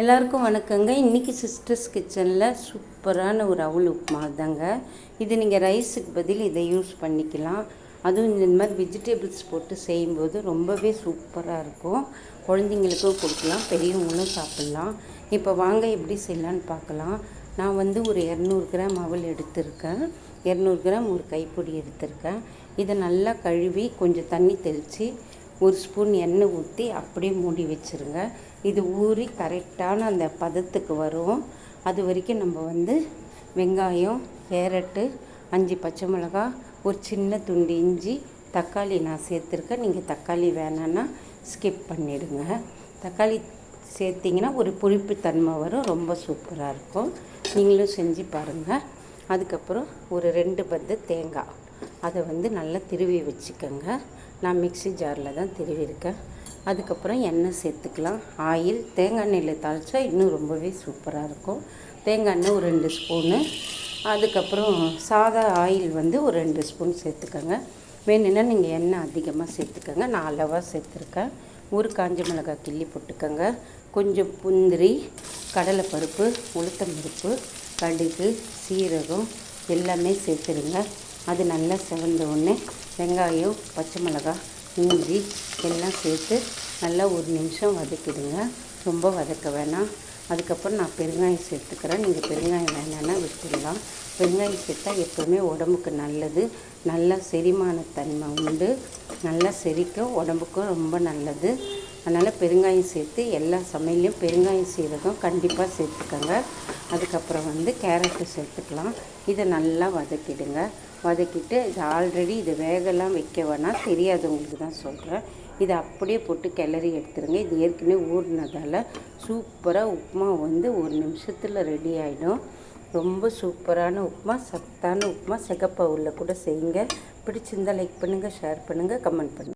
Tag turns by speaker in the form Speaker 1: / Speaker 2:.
Speaker 1: எல்லாருக்கும் வணக்கங்க. இன்றைக்கி சிஸ்டர்ஸ் கிச்சனில் சூப்பரான ஒரு அவுள் உப்புமா தாங்க இது நீங்கள் ரைஸுக்கு பதில் இதை யூஸ் பண்ணிக்கலாம். அதுவும் இந்த மாதிரி வெஜிடபிள்ஸ் போட்டு செய்யும்போது ரொம்பவே சூப்பராக இருக்கும். குழந்தைங்களுக்கும் கொடுக்கலாம் பெரியவங்களும் சாப்பிட்லாம். இப்போ வாங்க எப்படி செய்யலான்னு பார்க்கலாம். நான் வந்து ஒரு இரநூறு கிராம் அவல் எடுத்திருக்கேன். இரநூறு கிராம் ஒரு கைப்பொடி எடுத்திருக்கேன். இதை நல்லா கழுவி கொஞ்சம் தண்ணி தெளித்து ஒரு ஸ்பூன் எண்ணெய் ஊற்றி அப்படியே மூடி வச்சுருங்க. இது ஊறி கரெக்டான அந்த பதத்துக்கு வரும். அது வரைக்கும் நம்ம வந்து வெங்காயம் கேரட்டு அஞ்சு பச்சை மிளகா ஒரு சின்ன துண்டு இஞ்சி தக்காளி நான் சேர்த்துருக்கேன். நீங்கள் தக்காளி வேணான்னா ஸ்கிப் பண்ணிவிடுங்க தக்காளி சேர்த்திங்கன்னா ஒரு புளிப்பு தன்மை வரும். ரொம்ப சூப்பராக இருக்கும். நீங்களும் செஞ்சு பாருங்கள் அதுக்கப்புறம் ஒரு ரெண்டு பத்து தேங்காய். அதை வந்து நல்லா திருவி வச்சுக்கோங்க. நான் மிக்சி ஜாரில் தான் திருவிருக்கேன் அதுக்கப்புறம் எண்ணெய் சேர்த்துக்கலாம். ஆயில் தேங்காய் எண்ணெயில் தாளித்தா இன்னும் ரொம்பவே சூப்பராக இருக்கும். தேங்காய் எண்ணெய் ஒரு ரெண்டு ஸ்பூனு. அதுக்கப்புறம் சாதா ஆயில் வந்து ஒரு ரெண்டு ஸ்பூன் சேர்த்துக்கோங்க. வேணும்னா நீங்கள் எண்ணெய் அதிகமாக சேர்த்துக்கோங்க. நான் அளவாக சேர்த்துருக்கேன். ஒரு காஞ்ச மிளகாய் கிள்ளி போட்டுக்கோங்க. கொஞ்சம் புந்திரி கடலைப்பருப்பு உளுத்தம்பருப்பு கடுகு சீரகம் எல்லாமே சேர்த்துருங்க அது நல்லா செவந்த உடனே வெங்காயம் பச்சை மிளகாய் இஞ்சி எல்லாம் சேர்த்து நல்லா ஒரு நிமிஷம் வதக்கிடுங்க. ரொம்ப வதக்க வேணாம். அதுக்கப்புறம் நான் பெருங்காயம் சேர்த்துக்கிறேன். நீங்கள் பெருங்காயம் வேணான்னா விட்டுடலாம். வெங்காயம் சேர்த்தா எப்போவுமே உடம்புக்கு நல்லது. நல்லா செரிமானத்தன்மை உண்டு. நல்லா செரிக்கும் உடம்புக்கும் ரொம்ப நல்லது. அதனால் பெருங்காயம் சேர்த்து எல்லா சமையலையும் பெருங்காயம் சீரகம் கண்டிப்பாக சேர்த்துக்கோங்க. அதுக்கப்புறம் வந்து கேரட்டு சேர்த்துக்கலாம். இதை நல்லா வதக்கிடுங்க. வதக்கிட்டு இது ஆல்ரெடி இது வேகலாம் வைக்க வேணாம். தெரியாதவங்களுக்கு தான் சொல்கிறேன் இதை அப்படியே போட்டு கிளறி எடுத்துருங்க. இது ஏற்கனவே ஊறினதால் சூப்பராக உப்புமா வந்து ஒரு நிமிஷத்தில் ரெடி ஆகிடும் ரொம்ப சூப்பரான உப்புமா சத்தான உப்புமா சிகப்பவுளில் கூட செய்யுங்க. பிடிச்சிருந்தால் லைக் பண்ணுங்கள் ஷேர் பண்ணுங்கள் கமெண்ட் பண்ணுங்கள்